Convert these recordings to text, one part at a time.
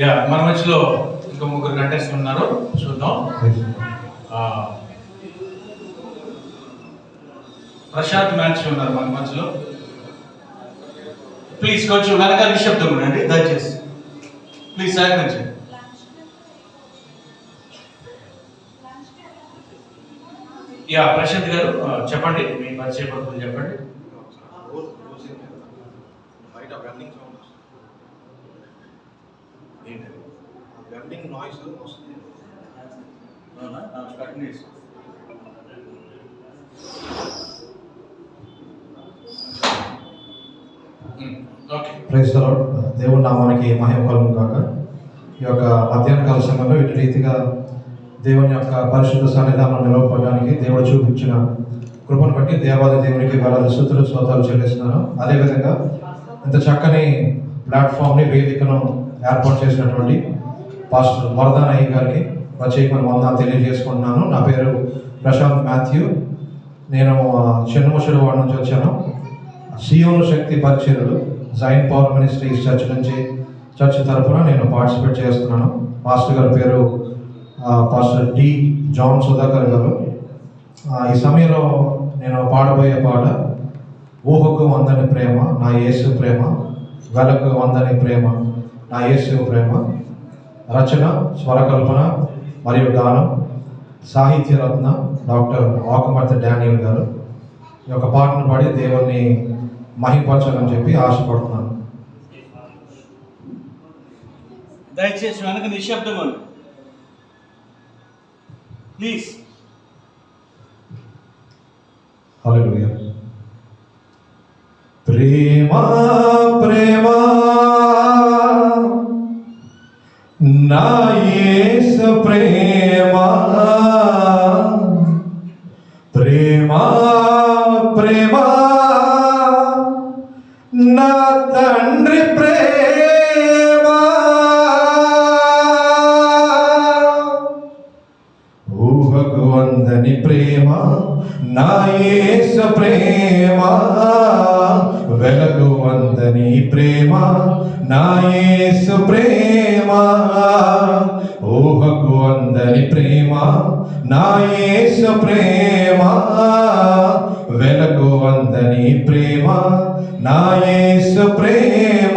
Yeah మన మధ్యలో ఇంకా ముగ్గురు కంటెస్ట్ ఉన్నారు. చూద్దాం. ప్రశాంత్ మ్యాచ్ ఉన్నారు మన మధ్యలో. ప్లీజ్ కొంచెం వెనక నిశ్శబ్దం ఉండండి దయచేసి. ప్లీజ్ సహకరించండి యా ప్రశాంత్ గారు చెప్పండి మీ పరిచయ పడుతుంది చెప్పండి వెల్డింగ్? వెల్డింగ్ నాయిస్ వస్తుంది. ప్రైజ్ లార్డ్ దేవుని నామానికి మహిమ కలుగు కాక ఈ యొక్క మధ్యాహ్న కాల సమయంలో ఇటు రీతిగా దేవుని యొక్క పరిశుద్ధ సన్నిధానం నిలవపడడానికి దేవుడు చూపించిన కృపను బట్టి దేవాది దేవునికి వేలాది స్థుతులు స్తోత్రాలు చెల్లిస్తున్నాను. అదేవిధంగా ఇంత చక్కని ప్లాట్ఫామ్ని వేదికను ఏర్పాటు చేసినటువంటి పాస్టర్ వరదాన్ అయ్య గారికి ప్రత్యేకమైన వందనాలు తెలియజేసుకుంటున్నాను. నా పేరు ప్రశాంత్ మాథ్యూ. నేను ఆ, వాడి నుంచి వచ్చాను. సియోను శక్తి పరిచయలు జైన్ పవర్ మినిస్ట్రీస్ చర్చ్ నుంచి చర్చ్ తరపున నేను పార్టిసిపేట్ చేస్తున్నాను. పాస్టర్ గారి పేరు పాస్టర్ డి. జాన్ సుధాకర్ గారు. ఈ సమయంలో నేను పాడబోయే పాట ఊహకు వందని ప్రేమ నా యేసు ప్రేమ వెలకు వందని ప్రేమ. నా యేసు ప్రేమ రచన స్వరకల్పన మరియు గానం సాహిత్య రత్న డాక్టర్ ఆకుమర్తి డానియల్ గారు. ఈ యొక్క పాటను పాడి దేవుణ్ణి మహిపరచాలని చెప్పి ఆశపడుతున్నాను. దయచేసి వెనక నిశ్శబ్దం ప్లీజ్ ప్రేమ ప్రేమ ప్రేమ నా యేసు ప్రేమ.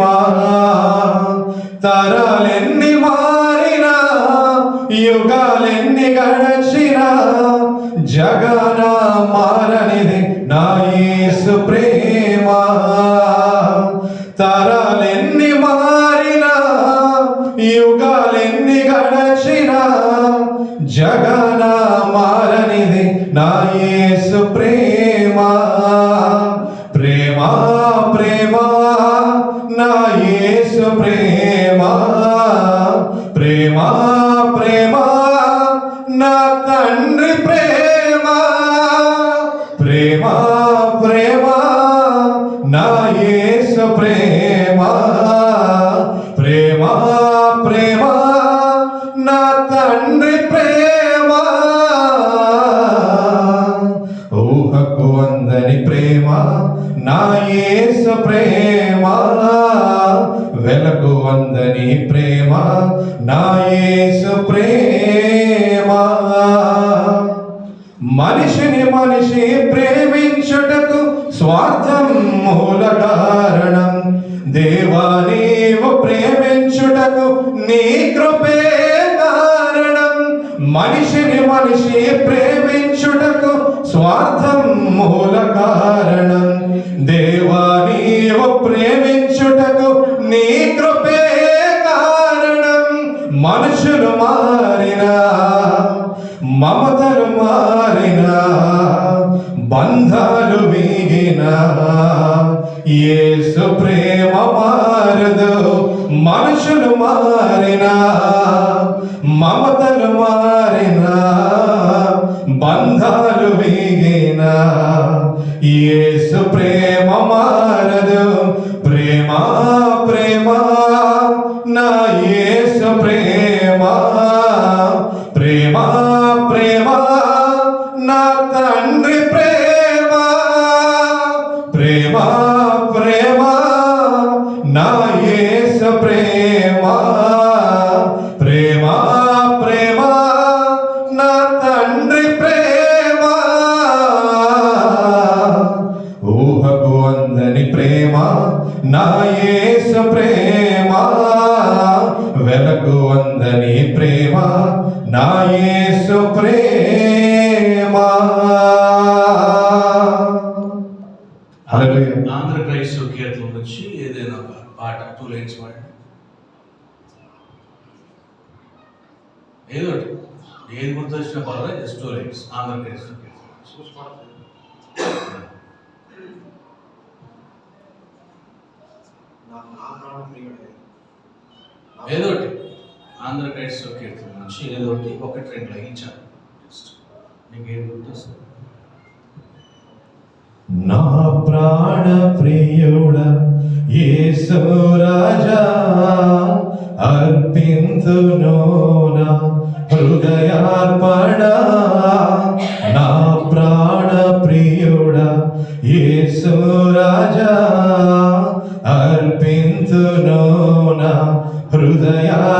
తండ్రి ప్రేమ. ఊహకు అందని ప్రేమ నా యేసు ప్రేమ. వెలకు వందని ప్రేమ నా యేసు ప్రేమ. మనిషిని మనిషి ప్రేమించుటకు స్వార్థం మూల కారణం. దేవా నీవు ప్రేమించుటకు నీ నా యేసు ప్రేమ. హల్లెలూయా. ఆంధ్ర క్రైస్తవ కీర్తన నుంచి ఏదైనా పాట టూ లైన్స్ పాడండి. ఏదో ఏది గుర్తొచ్చినా పర్వాలేదు జస్ట్ టూ లైన్స్. ఆంధ్ర క్రైస్తవ కీర్తన చూసి పడుతుంది నాకు నా ప్రాణం ప్రియుడే. నా- ఏదో ఒకటి. ఆంధ్ర క్రైస్తవ కీర్తన నుంచి ఏదో ఒకటి ఒకటి రెండు లగించాను జస్ట్ మీకు ఏం గుర్తొస్తుంది? నా ప్రాణ ప్రియుడ యేసు రాజా అర్పింతును నా హృదయార్పణ. నా ప్రాణ ప్రియుడ యేసు రాజా అర్పింతును నా హృదయార్పణ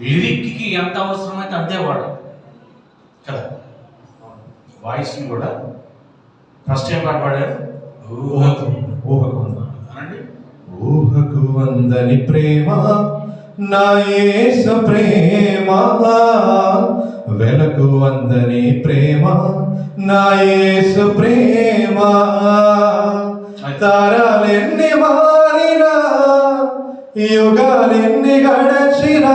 లిరిక్కి ఎంత అవసరమైతే అంతే వాడాలి కదా? వాయిస్ని కూడా ఫస్ట్ ఏం పాట పాడారు? ఊహకు. ఊహకు. అనండి. ఊహకు వందని ప్రేమ నా యేసు ప్రేమ వెలకు వందని ప్రేమ నా యేసు ప్రేమ. తరాలెన్ని మారినా యుగాలెన్ని గడచినా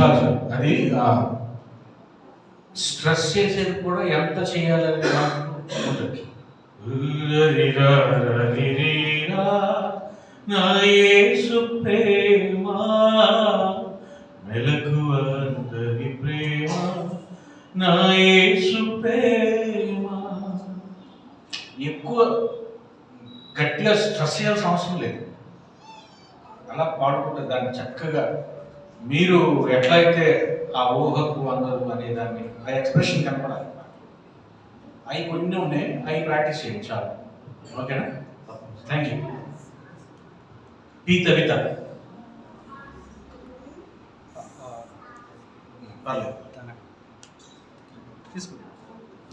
చాలు చాలు. అది స్ట్రెస్ చేసేది కూడా ఎంత చేయాలని ఉంటుంది నా యేసు ప్రేమ మెలకువంతని ప్రేమ నా యేసు ప్రేమ. ఎక్కువ గట్టిగా స్ట్రెస్ చేయాల్సిన అవసరం లేదు. అలా పాడుకుంటే దాన్ని చక్కగా మీరు ఎట్లయితే ఆ ఊహకు అందరు అనే దాన్ని ఆ ఎక్స్ప్రెషన్ కనపడాలి. అవి కొన్ని ఉన్నాయి అవి ప్రాక్టీస్ చేయండి చాలు. ఓకేనా? థ్యాంక్ యూ పీత పిత పర్లేదు.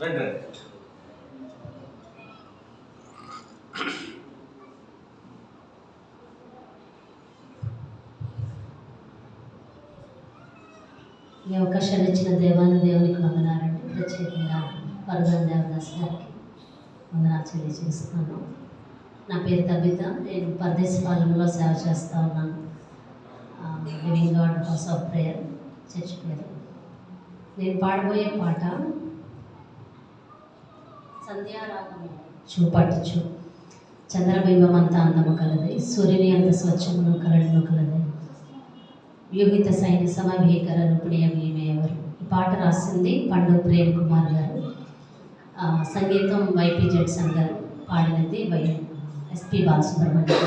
రండి రండి ఈ అవకాశాన్ని ఇచ్చిన దేవాన్ని దేవునికి వందనాలండి ప్రత్యేకంగా వరదన్ దేవదాస్ గారికి వందనాలు తెలియజేస్తున్నాను నా పేరు తబిత. నేను పరదేశ పాలెంలో సేవ చేస్తూ ఉన్నాను. Living God house of prayer church పేరు. నేను పాడబోయే పాట సంధ్యారాగము చూపట్టుచు చంద్రబింబం అంత అందము కలది సూర్యుని అంత స్వచ్ఛమును కలడును కలది. వ్యూహిత సైన్య సమభీకర రూపిణి ఈమె ఎవరు? ఈ పాట రాసింది పండు ప్రేమ్ కుమార్ గారు. సంగీతం వైపీ జడ్సన్ గారు పాడినది వై ఎస్పి బాలసుబ్రహ్మణ్యం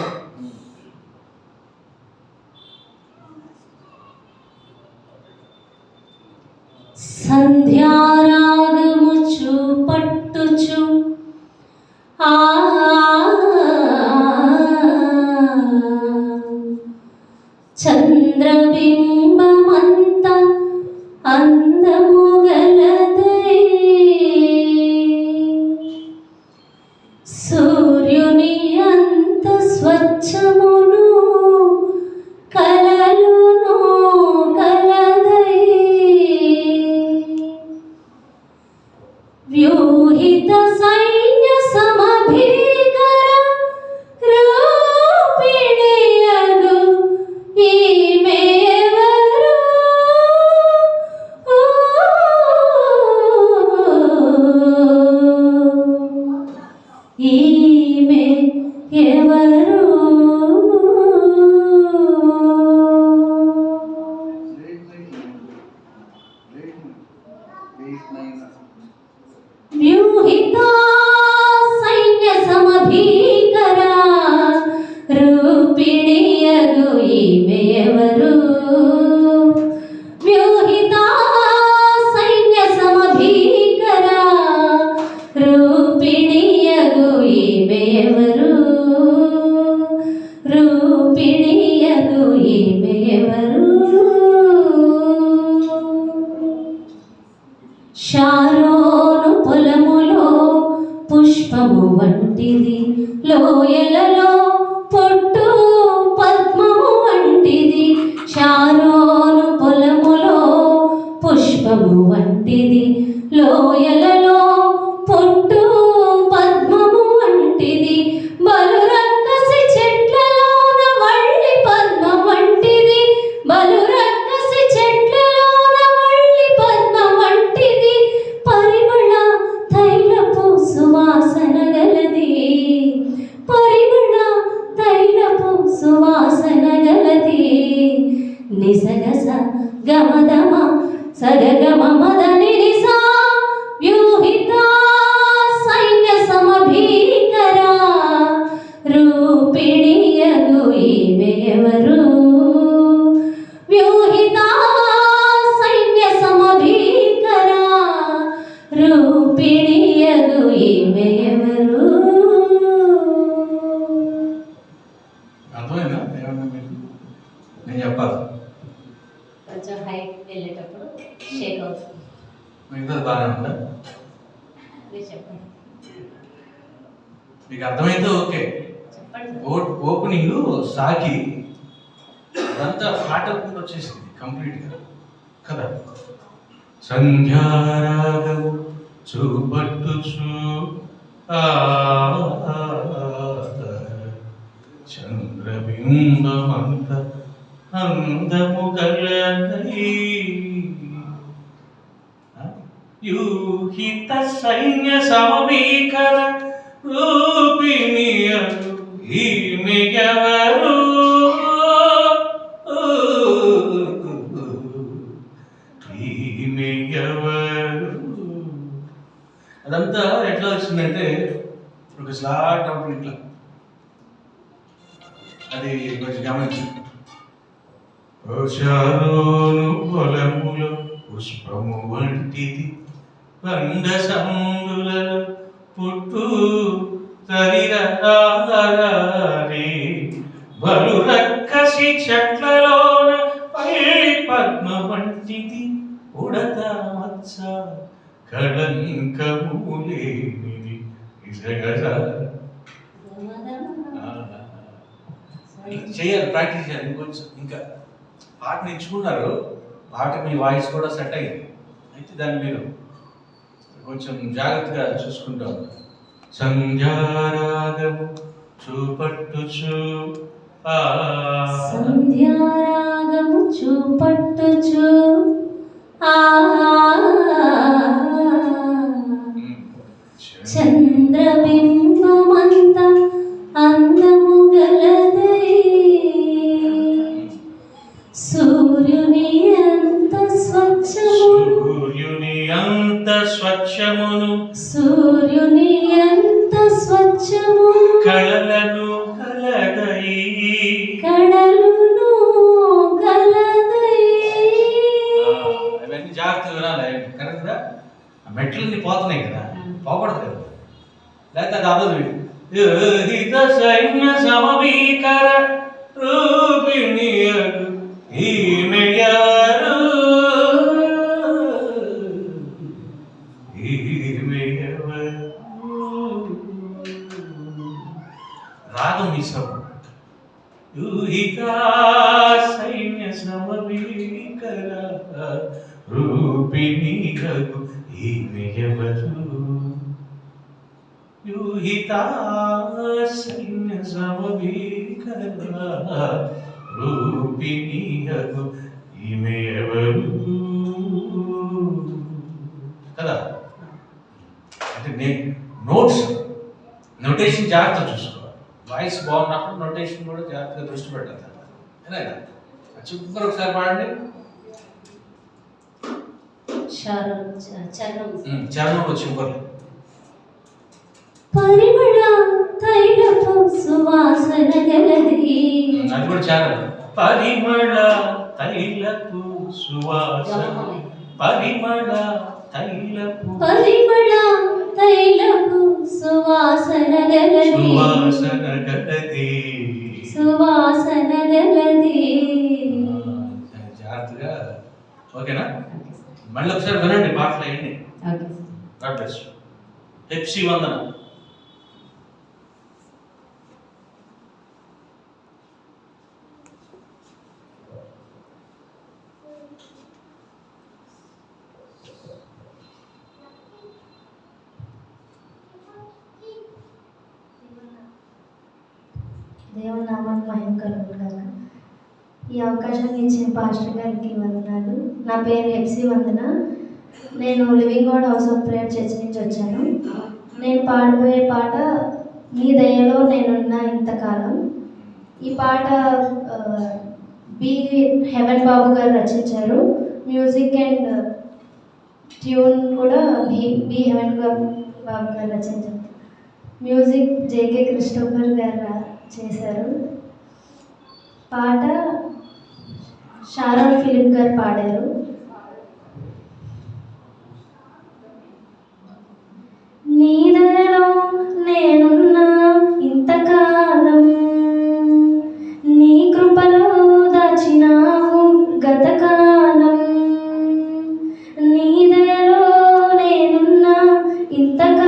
పుష్పము వంటిది. లోయలలో సాగి అదంతా హార్ట్ అవుతుంది వచ్చేసింది కంప్లీట్గా. కదా? సంధ్యారాగం చూపట్టుచు. చంద్రబింబమంత అందము గలదై యూహిత సైన్య సమీకర. సంగులలో పుట్టు తరిరారే బలు రక్కసి చెట్లలోన పల్లి పద్మ వంటిది ఉడత మచ్చ కళంకము లేనిది చేయాలి ప్రాక్టీస్ చేయాలి ఇంకొంచెం ఇంకా పాట నేర్చుకున్నారు. పాట మీ వాయిస్ కూడా సెట్ అయింది అయితే దాన్ని మీరు కొంచెం జాగ్రత్తగా చూసుకుంటాం. సంధ్యారాగము చూపట్టుచు. ఆ. సంధ్యారాగము చూపట్టుచు. ఆ. కళలను కలగై. కడలును గలదై అవన్నీ జాగ్రత్తగా వినాలి. కరెక్ట్గా ఆ మెట్లన్నీ పోతున్నాయి కదా. పోకూడదు కదా. లేకపోతే అది అవ్వదు హిత సైన్య సమీకర రూపిణి ఈమెయరు సైన్య సమీకర రూపిణి కదా? అంటే నేను నోట్స్ నోటేషన్ జాగ్రత్త చూసుకోవాలి. వాయిస్ బాగున్నప్పుడు నోటేషన్ కూడా జాగ్రత్తగా దృష్టి పెట్టాలి. చుక్కరు ఒకసారి పాడండి. చరణం. చరణం ఉమ్, చరణంలో సువాసన గలది అది కూడా చాలా పరిమళ తైలపు సువాసన. పరిమళ తైలపు పరిమళ తైలపు సువాసన గలది సువాసన గలది సువాసన గలది జాగ్రత్తగా ఓకేనా? మళ్ళీ ఒకసారి వినండి పాటలు వేయండి okay God bless Hepsi Vandana. దేవుని నామాన్ని మహిమ కలుగుగాక ఈ అవకాశం ఇచ్చిన పాస్టర్ గారికి వందనాలు. నా పేరు హెప్సీ వందన. నేను living God house of prayer church నుంచి వచ్చాను. నేను పాడబోయే పాట నీ దయలో నేనున్న ఇంతకాలం. ఈ పాట బి హెవెన్ బాబు గారు రచించారు. మ్యూజిక్ అండ్ ట్యూన్ కూడా బి బి హెవెన్ బాబు గారు రచించారు. మ్యూజిక్ జేకే క్రిస్టోఫర్ గారు రా- చేశారు. పాట షారోన్ ఫిలిం గారు పాడారు. నీదలో నేనున్న ఇంతకాలం నీ కృపలో దాచినావు గతకాలం. నీదలో నేనున్న ఇంతకాలం.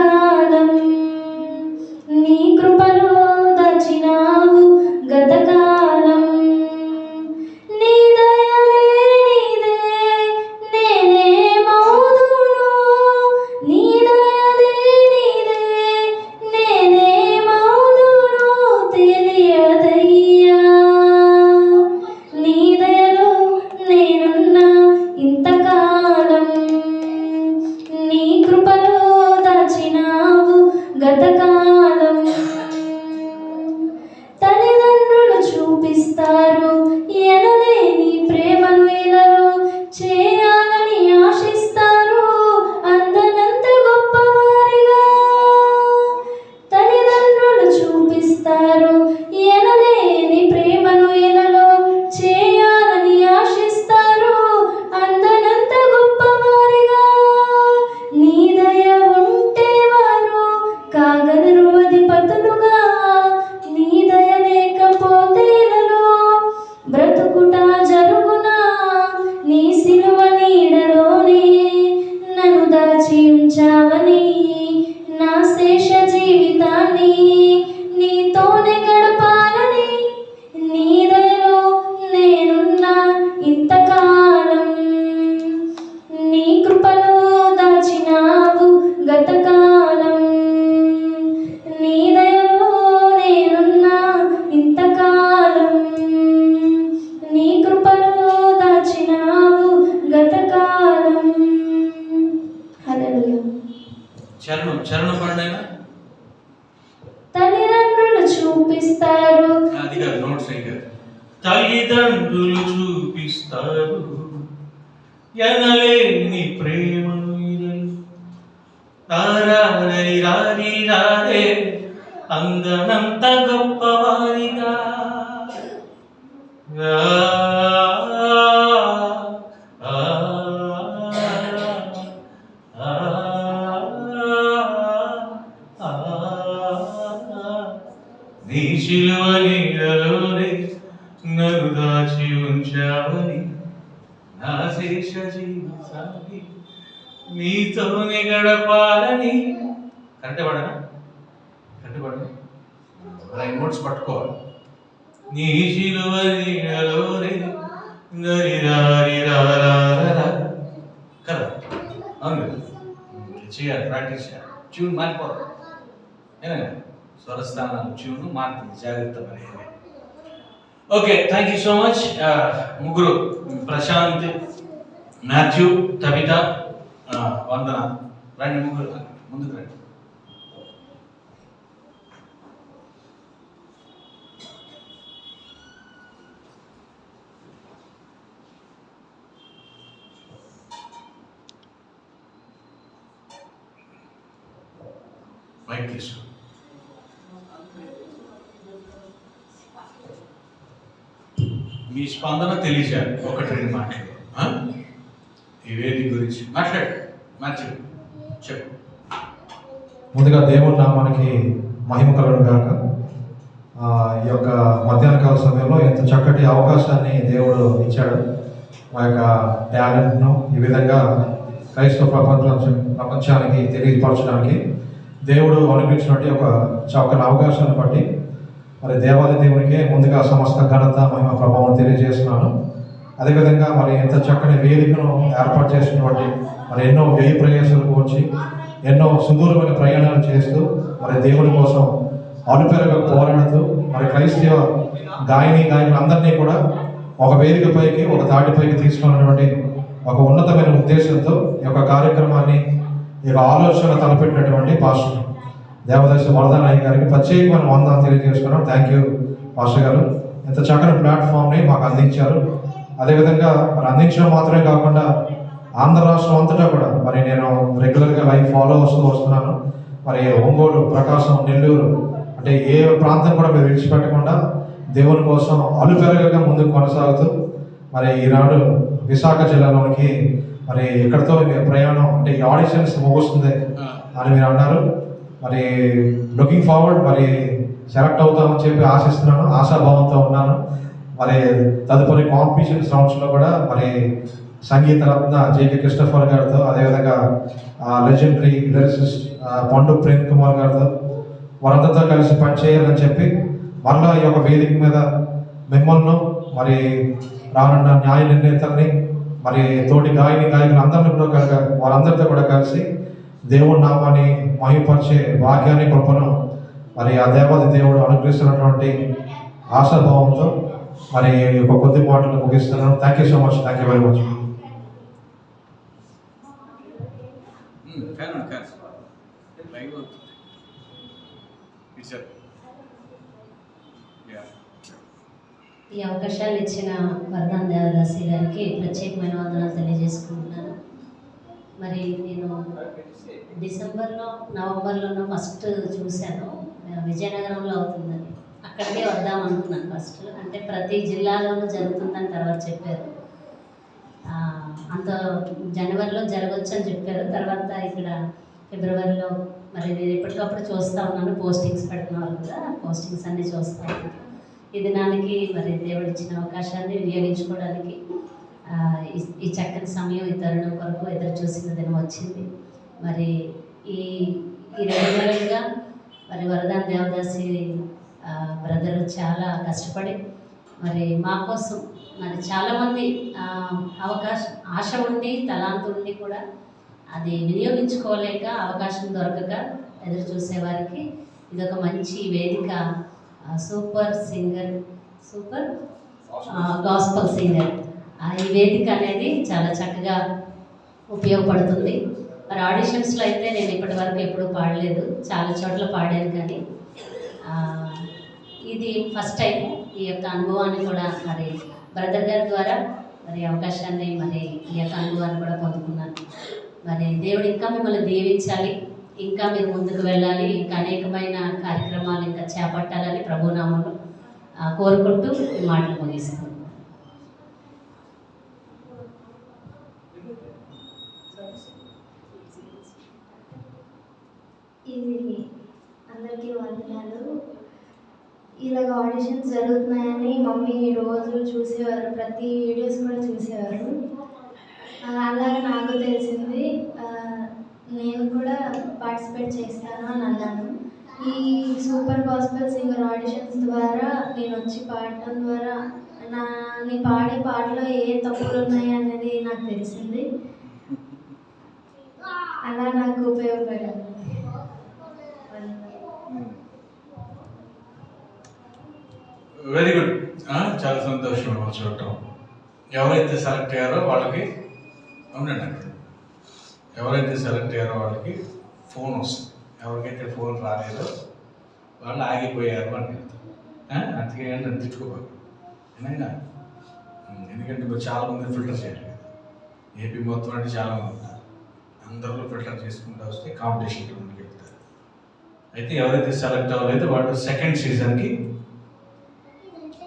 పండైనా తల్లిదండ్రులు చూపిస్తారు. అది కాదు నోట్స్ అయ్యి తల్లిదండ్రులు చూపిస్తారు. ఎనలేని ప్రేమను. తారారరి రారి రారే అందనంత గొప్పవారిగా. నీతోనే గడపాలని. కంటపడనా కంటపడనా అలా నోట్స్ పట్టుకోవాలి. నీ శిలువ నీడలోనే కదా? అవును చేయాలి ప్రాక్టీస్ చేయాలి. ట్యూన్ మారిపోవాలి ఏనా స్వరస్థానాలు ట్యూన్ మారుతుంది. జాగ్రత్త మరి okay thank you so much ముగ్గురు ప్రశాంత్ మాథ్యూ తబిత. వందన? రండి ముగ్గురు ముందుకు రండి. మైక్ తీసుకో. మీ స్పందన తెలియజేయాలి. ఒకటి రెండు మాటలు. ఆ? వేదిక గురించి మాట్లాడు మంచిది చెప్పు. ముందుగా దేవుని నామానికి మహిమ కలుగును గాక. ఈ యొక్క మధ్యాహ్న కాల సమయంలో ఇంత చక్కటి అవకాశాన్ని దేవుడు ఇచ్చాడు. మా యొక్క టాలెంట్ను ఈ విధంగా క్రైస్తవ ప్రపంచం ప్రపంచానికి తెలియపరచడానికి దేవుడు అనుగ్రహించినటువంటి ఒక చక్కని అవకాశాన్ని బట్టి మరి దేవాది దేవునికి ముందుగా సమస్త ఘనత మహిమ ప్రభావం తెలియజేస్తున్నాను. అదేవిధంగా మరి ఇంత చక్కని వేదికను ఏర్పాటు చేసినటువంటి మరి ఎన్నో వ్యయ ప్రయాసాలకు వచ్చి ఎన్నో సుదూరమైన ప్రయాణాలు చేస్తూ మరి దేవుని కోసం అలుపెరగా పోరాడుతూ మరి క్రైస్తవ గాయని గాయకులందరినీ కూడా ఒక వేదికపైకి ఒక తాటిపైకి తీసుకున్నటువంటి ఒక ఉన్నతమైన ఉద్దేశంతో ఈ యొక్క కార్యక్రమాన్ని ఈ యొక్క ఆలోచన తలపెట్టినటువంటి పాస్టర్ దేవదర్శ వరదానాయ్ గారికి ప్రత్యేకమైన వందనాలు తెలియజేసుకున్నాం. థ్యాంక్ యూ పాస్టర్ గారు. ఇంత చక్కని ప్లాట్ఫామ్ని మాకు అందించారు. అదేవిధంగా మరి అందించడం మాత్రమే కాకుండా ఆంధ్ర రాష్ట్రం అంతటా కూడా మరి నేను రెగ్యులర్గా లైవ్ ఫాలో వస్తూ వస్తున్నాను. మరి ఒంగోలు ప్రకాశం నెల్లూరు అంటే ఏ ప్రాంతం కూడా మీరు విడిచిపెట్టకుండా దేవుని కోసం అలుపెరగగా ముందుకు కొనసాగుతూ మరి ఈనాడు విశాఖ జిల్లాలోనికి మరి ఎక్కడితో ప్రయాణం అంటే ఈ ఆడిషన్స్ ముగుస్తుంది అని మీరు అన్నారు. మరి లుకింగ్ ఫార్వర్డ్ మరి సెలెక్ట్ అవుతామని చెప్పి ఆశిస్తున్నాను ఆశాభావంతో ఉన్నాను. మరి తదుపరి కాంపిటీషన్ రౌండ్స్లో కూడా మరి సంగీత రత్న జేకే క్రిస్టఫర్ గారితో అదేవిధంగా లెజెండరీ లిరిసిస్ట్ పండు ప్రేమ్ కుమార్ గారితో వారందరితో కలిసి పనిచేయాలని చెప్పి మరలా ఈ యొక్క వేదిక మీద మిమ్మల్ని మరి రానున్న న్యాయ నిర్ణేతల్ని మరి తోటి గాయని గాయకులు అందరినీ కూడా కనుక వారందరితో కూడా కలిసి దేవుడి నామాన్ని మహిపరిచే భాగ్యాన్ని కృపను మరి ఆ దేవాది దేవుడు అనుగ్రహిస్తున్నటువంటి ఆశాభావంతో మరి ఈ యొక్క కొద్ది మాటలు ముగిస్తున్నాను. Thank you so much thank you very much. ఈ అవకాశాలు ఇచ్చిన వరదాన్ దేవదాసి గారికి ప్రత్యేకమైన వందనాలు తెలియజేసుకుంటున్నాను. మరి నేను డిసెంబర్లో నవంబర్లోనో ఫస్ట్ చూశాను. విజయనగరంలో అవుతుందని. అక్కడికే వద్దాం అనుకున్నాను ఫస్ట్ అంటే ప్రతి జిల్లాలోనూ జరుగుతుందని తర్వాత చెప్పారు. అంత జనవరిలో జరగచ్చు అని చెప్పారు. తర్వాత ఇక్కడ ఫిబ్రవరిలో మరి నేను ఎప్పటికప్పుడు చూస్తూ ఉన్నాను. పోస్టింగ్స్ పెడితే వాళ్ళు కూడా పోస్టింగ్స్ అన్నీ చూస్తూ ఉన్నాను ఈ దినానికి మరి దేవుడు ఇచ్చిన అవకాశాన్ని వినియోగించుకోవడానికి ఈ- చక్కని సమయం ఈ తరుణం కొరకు ఎదురు చూసిన దినం వచ్చింది. మరి ఈ ఈ రెండు నెలలుగా మరి వరదాన్ దేవదాసి బ్రదర్ చాలా కష్టపడి మరి మా కోసం మరి చాలామంది అవకాశం ఆశ ఉండి తలాంతు ఉండి కూడా అది వినియోగించుకోలేక అవకాశం దొరకక ఎదురు చూసేవారికి ఇది ఒక మంచి వేదిక. Super singer super gospel singer. ఆ, ఈ వేదిక అనేది చాలా చక్కగా ఉపయోగపడుతుంది. మరి ఆడిషన్స్లో అయితే నేను ఇప్పటి వరకు ఎప్పుడూ పాడలేదు. చాలా చోట్ల పాడాను కానీ ఇది ఫస్ట్ టైం ఈ యొక్క అనుభవాన్ని కూడా మరి బ్రదర్ గారి ద్వారా మరి అవకాశాన్ని మరి ఈ యొక్క అనుభవాన్ని కూడా పొందుకున్నాను. మరి దేవుడు ఇంకా మిమ్మల్ని దీవించాలి ఇంకా మీరు ముందుకు వెళ్ళాలి ఇంకా అనేకమైన కార్యక్రమాలు ఇంకా చేపట్టాలని ప్రభునామంలో కోరుకుంటూ మాటలు ముగిస్తున్నాను ఇది అందరికీ వందనాలు ఇలాగ ఆడిషన్స్ జరుగుతున్నాయని మమ్మీ రోజు చూసేవారు ప్రతి వీడియోస్ కూడా చూసేవారు. అలాగే నాకు తెలిసింది. నేను కూడా పార్టిసిపేట్ చేస్తాను అని అన్నాను. ఈ సూపర్ గాస్పల్ సింగర్ ఆడిషన్స్ ద్వారా నేను వచ్చి పాడటం ద్వారా నా నీ పాడే పాటలో ఏ తప్పులు ఉన్నాయి అనేది నాకు తెలిసింది. అలా నాకు ఉపయోగపడింది. Very good. చాలా సంతోషం చూడటం ఎవరైతే సెలెక్ట్ అయ్యారో వాళ్ళకి అవునండి అక్కడ. ఎవరైతే సెలెక్ట్ అయ్యారో వాళ్ళకి ఫోన్ వస్తుంది. ఎవరికైతే ఫోన్ రాలేదో వాళ్ళు ఆగిపోయారు అని అందుకే ఏంటంటే తిట్టుకోబాకు ఏమైనా? ఎందుకంటే ఇప్పుడు చాలా మంది ఫిల్టర్ చేయాలి కదా ఏపీ మొత్తం అంటే చాలామంది ఉన్నారు అందరిలో ఫిల్టర్ చేసుకుంటూ వస్తే కాంపిటీషన్ ముందుకు వెళ్తారు. అయితే ఎవరైతే సెలెక్ట్ అవ్వలేదో వాళ్ళు సెకండ్ సీజన్కి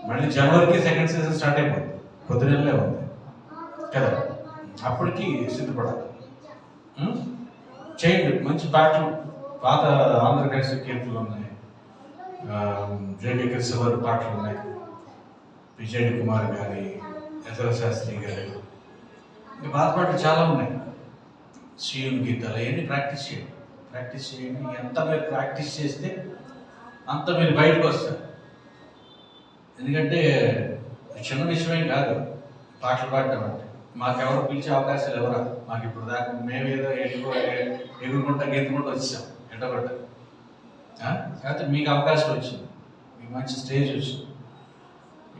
మళ్ళీ జనవరికి సెకండ్ సీజన్ స్టార్ట్ అయిపోతుంది కొద్ది నెలలే ఉంది. కదా? అప్పటికి సిద్ధపడాలి. చేయండి. మంచి పాటలు పాత ఆంధ్రప్రదేశ్ కీర్తనలు ఉన్నాయి. జేకే కృష్ణవారి పాటలు ఉన్నాయి. విజయ్ కుమార్ గారి యశర శాస్త్రి గారి. ఇంకా పాత పాటలు చాలా ఉన్నాయి. సీఎం గీతాలు అవన్నీ ప్రాక్టీస్ చేయండి. ప్రాక్టీస్ చేయండి. ఎంత మీరు ప్రాక్టీస్ చేస్తే అంత మీరు బయటకు వస్తారు. ఎందుకంటే చిన్న విషయమేం కాదు. పాటలు పాడటం అంటే. మాకెవరు పిలిచే అవకాశాలు ఎవరా? మాకు ఇప్పుడు దాకా మేము ఏదో ఎగురు ఎగురుకుంటా గెంతుకుంటూ వచ్చాం ఎండగొట్ట కాకపోతే మీకు అవకాశం వచ్చింది. మీకు మంచి స్టేజ్ వచ్చింది.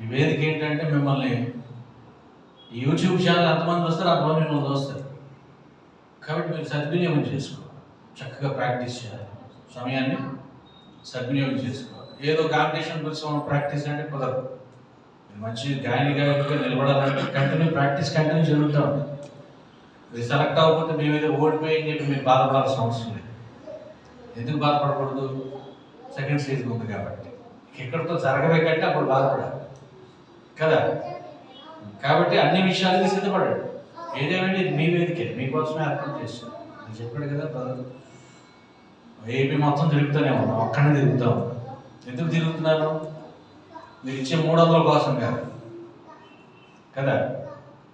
ఈ వేదిక ఏంటంటే మిమ్మల్ని యూట్యూబ్ ఛానల్ ఎంతమంది వస్తారు అంతమంది మిమ్మల్ని వస్తారు కాబట్టి మీరు సద్వినియోగం చేసుకోవాలి. చక్కగా ప్రాక్టీస్ చేయాలి. సమయాన్ని సద్వినియోగం చేసుకోవాలి. ఏదో కాంపిటీషన్ కోసం ప్రాక్టీస్ అంటే కుదరదు. మంచి గాయని నిలబడాలంటే కంటిన్యూ ప్రాక్టీస్ కంటిన్యూ జరుగుతూ ఉంటుంది మీరు సెలెక్ట్ అవ్వకపోతే మేము ఏదో ఓడిపోయింది చెప్పి మీరు బాధపడాల్సిన అవసరం లేదు. ఎందుకు బాధపడకూడదు? సెకండ్ స్టేజ్ ఉంది కాబట్టి. ఎక్కడితో జరగవే కంటే అప్పుడు బాధపడాలి. కదా? కాబట్టి అన్ని విషయాలకి సిద్ధపడండి. ఏదేమైనా ఇది మీ వేదికే మీకోసమే అర్థం చేస్తాను అని చెప్పాడు కదా ఏపీ మొత్తం తిరుగుతూనే ఉన్నాం అక్కడనే తిరుగుతూ ఉన్నాం. ఎందుకు తిరుగుతున్నాను మీరు ఇచ్చే మూడు వందల కోసం కాదు. కదా?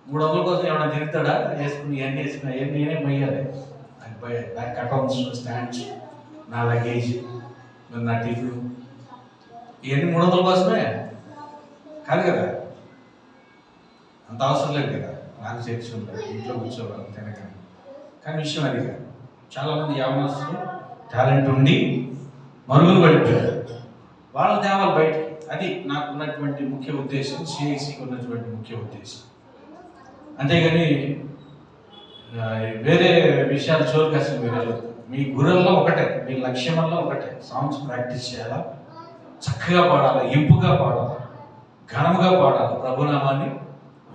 మూడు వందల కోసం ఏమైనా తిరుగుతాడా? వేసుకుని ఇవన్నీ వేసుకున్నా ఏం నేనే మొయ్యాలి. నాకు భయ- అకౌంట్స్ స్టాండ్స్ నా లగేజ్ మరి నా టిఫిన్. ఇవన్నీ మూడు వందల కోసమే? కాదు కదా? అంత అవసరం లేదు కదా? నాకు చర్చ ఉంటుంది ఇంట్లో కూర్చోవాలి తినక కానీ విషయం అది కాదు. చాలామంది యావనస్తులు టాలెంట్ ఉండి మరుగులు పడిపోయారు. వాళ్ళ తేవాలి బయటికి. అది నాకు ఉన్నటువంటి ముఖ్య ఉద్దేశం. సిఐసికి ఉన్నటువంటి ముఖ్య ఉద్దేశం. అంతేగాని వేరే విషయాలు చోరుకి అసలు మీరు మీ గురల్లో ఒకటే మీ లక్ష్యమల్లో ఒకటే. సాంగ్స్ ప్రాక్టీస్ చేయాలా? చక్కగా పాడాలి? ఇంపుగా పాడాలి? ఘనముగా పాడాలి? ప్రభునామాన్ని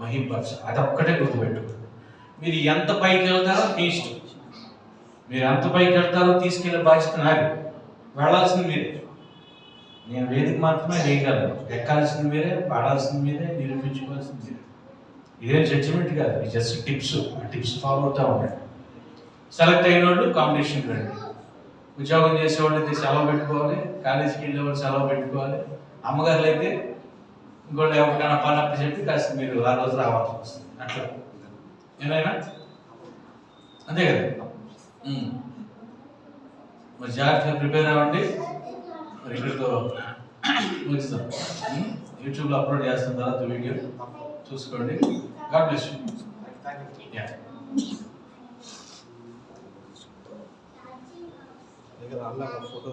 మహింపరచాలి అది ఒక్కటే గుర్తుపెట్టుకోండి మీరు ఎంత పైకి వెళ్తారో మీ ఇష్టం. మీరు ఎంత పైకి వెళ్తారో తీసుకెళ్ళే బాధ్యత నాది. వెళ్ళాల్సింది మీరే నేను వేదిక మాత్రమే వేయగలను. ఎక్కాల్సింది మీరే పాడాల్సింది మీరే నిరూపించుకోవాల్సింది. మీరే ఇదేం జడ్జిమెంట్ కాదు ఇది జస్ట్ టిప్స్ ఆ టిప్స్ ఫాలో అవుతూ ఉండండి సెలెక్ట్ అయిన వాళ్ళు కాంపిటీషన్కి రండి. ఉద్యోగం చేసేవాళ్ళు అయితే సెలవు పెట్టుకోవాలి కాలేజీకి వెళ్ళే వాళ్ళు సెలవు పెట్టుకోవాలి. అమ్మగారులు అయితే ఇంకోళ్ళు ఎవరికైనా పని అప్పు చెప్పి కాస్త మీరు ఆ రోజు రావాల్సి వస్తుంది. అట్లా. ఏమైనా? అంతే కదా? మరి జాగ్రత్తగా ప్రిపేర్ అవ్వండి. ఇక్కడితో ముగిస్తాం. ఉమ్. యూట్యూబ్లో అప్లోడ్ చేస్తాం తర్వాత వీడియో. చూసుకోండి. గాడ్ బ్లెస్ దగ్గర అల్లాగ ఫోటో.